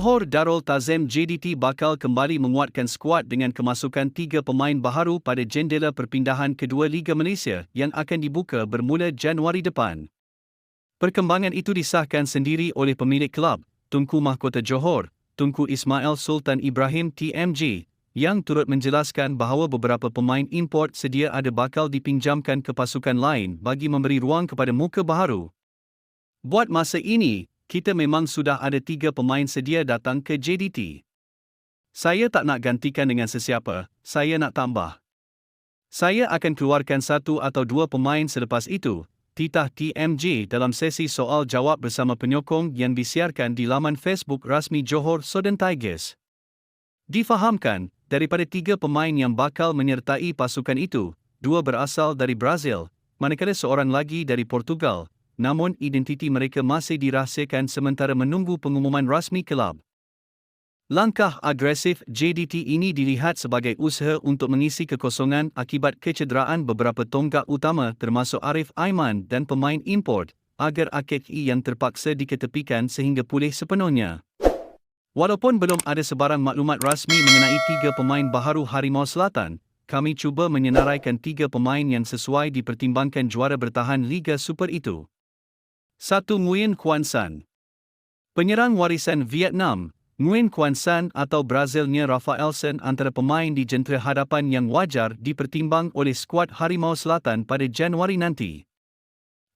Johor Darul Tazim JDT bakal kembali menguatkan skuad dengan kemasukan tiga pemain baharu pada jendela perpindahan kedua Liga Malaysia yang akan dibuka bermula Januari depan. Perkembangan itu disahkan sendiri oleh pemilik kelab, Tunku Mahkota Johor, Tunku Ismail Sultan Ibrahim TMJ, yang turut menjelaskan bahawa beberapa pemain import sedia ada bakal dipinjamkan ke pasukan lain bagi memberi ruang kepada muka baharu. Buat masa ini, kita memang sudah ada tiga pemain sedia datang ke JDT. Saya tak nak gantikan dengan sesiapa, saya nak tambah. Saya akan keluarkan satu atau dua pemain selepas itu, titah TMJ dalam sesi soal jawab bersama penyokong yang disiarkan di laman Facebook rasmi Johor Southern Tigers. Difahamkan, daripada tiga pemain yang bakal menyertai pasukan itu, dua berasal dari Brazil, manakala seorang lagi dari Portugal, namun identiti mereka masih dirahsiakan sementara menunggu pengumuman rasmi kelab. Langkah agresif JDT ini dilihat sebagai usaha untuk mengisi kekosongan akibat kecederaan beberapa tonggak utama termasuk Arif Aiman dan pemain import agar AKI yang terpaksa diketepikan sehingga pulih sepenuhnya. Walaupun belum ada sebarang maklumat rasmi mengenai tiga pemain baharu Harimau Selatan, kami cuba menyenaraikan tiga pemain yang sesuai dipertimbangkan juara bertahan Liga Super itu. 1. Nguyen Quan San Penyerang warisan Vietnam, Nguyen Quan San atau Brazilnya Rafaelson antara pemain di jentera hadapan yang wajar dipertimbang oleh skuad Harimau Selatan pada Januari nanti.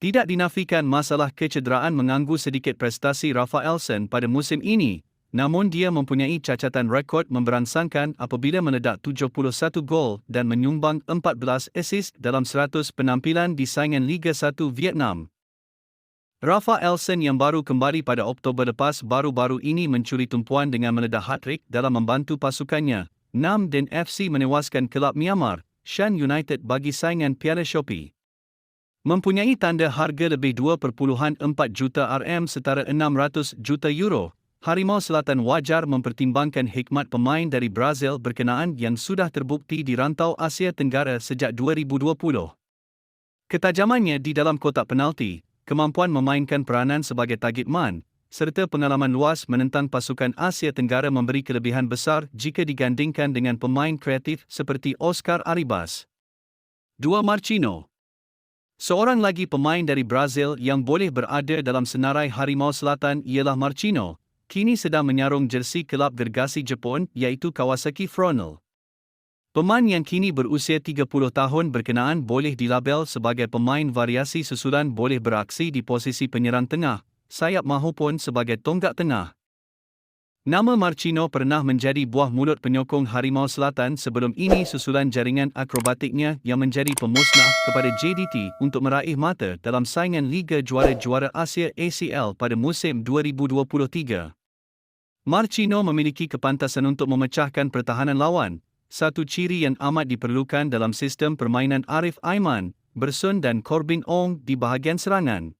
Tidak dinafikan masalah kecederaan mengganggu sedikit prestasi Rafaelson pada musim ini, namun dia mempunyai cacatan rekod memberangsangkan apabila meledak 71 gol dan menyumbang 14 assist dalam 100 penampilan di saingan Liga 1 Vietnam. Rafa Elson yang baru kembali pada Oktober lepas baru-baru ini mencuri tumpuan dengan meledak hat-trick dalam membantu pasukannya. Nam dan FC menewaskan kelab Myanmar, Shan United bagi saingan Piala Shopee. Mempunyai tanda harga lebih 2.4 juta RM setara 600 juta euro, Harimau Selatan wajar mempertimbangkan hikmat pemain dari Brazil berkenaan yang sudah terbukti di rantau Asia Tenggara sejak 2020. Ketajamannya di dalam kotak penalti, kemampuan memainkan peranan sebagai target man, serta pengalaman luas menentang pasukan Asia Tenggara memberi kelebihan besar jika digandingkan dengan pemain kreatif seperti Oscar Aribas. 2. Marchino Seorang lagi pemain dari Brazil yang boleh berada dalam senarai Harimau Selatan ialah Marchino, kini sedang menyarung jersey kelab gergasi Jepun iaitu Kawasaki Frontale. Pemain yang kini berusia 30 tahun berkenaan boleh dilabel sebagai pemain variasi susulan boleh beraksi di posisi penyerang tengah, sayap mahupun sebagai tonggak tengah. Nama Marchino pernah menjadi buah mulut penyokong Harimau Selatan sebelum ini susulan jaringan akrobatiknya yang menjadi pemusnah kepada JDT untuk meraih mata dalam saingan Liga Juara-Juara Asia ACL pada musim 2023. Marchino memiliki kepantasan untuk memecahkan pertahanan lawan, satu ciri yang amat diperlukan dalam sistem permainan Arif Aiman, Bersun dan Corbin Ong di bahagian serangan.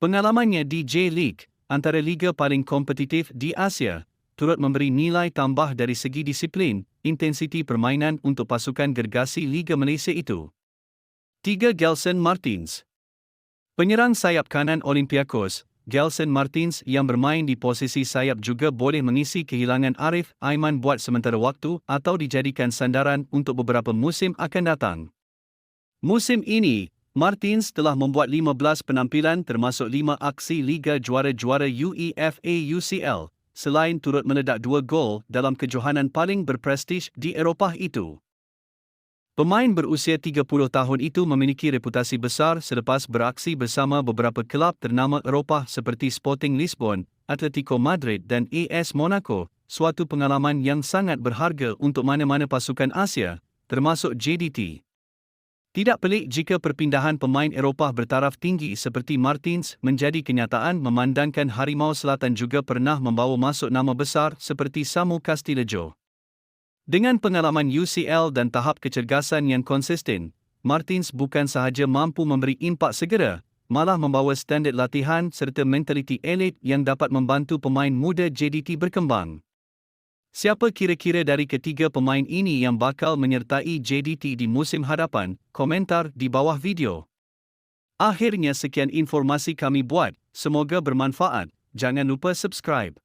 Pengalamannya di J-League, antara liga paling kompetitif di Asia, turut memberi nilai tambah dari segi disiplin, intensiti permainan untuk pasukan gergasi Liga Malaysia itu. 3. Gelson Martins Penyerang sayap kanan Olympiakos, Gelson Martins yang bermain di posisi sayap juga boleh mengisi kehilangan Arif Aiman buat sementara waktu atau dijadikan sandaran untuk beberapa musim akan datang. Musim ini, Martins telah membuat 15 penampilan termasuk 5 aksi Liga Juara-Juara UEFA UCL, selain turut meledak 2 gol dalam kejohanan paling berprestij di Eropah itu. Pemain berusia 30 tahun itu memiliki reputasi besar selepas beraksi bersama beberapa kelab ternama Eropah seperti Sporting Lisbon, Atletico Madrid dan AS Monaco, suatu pengalaman yang sangat berharga untuk mana-mana pasukan Asia, termasuk JDT. Tidak pelik jika perpindahan pemain Eropah bertaraf tinggi seperti Martins menjadi kenyataan memandangkan Harimau Selatan juga pernah membawa masuk nama besar seperti Samu Castillejo. Dengan pengalaman UCL dan tahap kecergasan yang konsisten, Martins bukan sahaja mampu memberi impak segera, malah membawa standard latihan serta mentaliti elit yang dapat membantu pemain muda JDT berkembang. Siapa kira-kira dari ketiga pemain ini yang bakal menyertai JDT di musim hadapan? Komentar di bawah video. Akhirnya sekian informasi kami buat, semoga bermanfaat. Jangan lupa subscribe.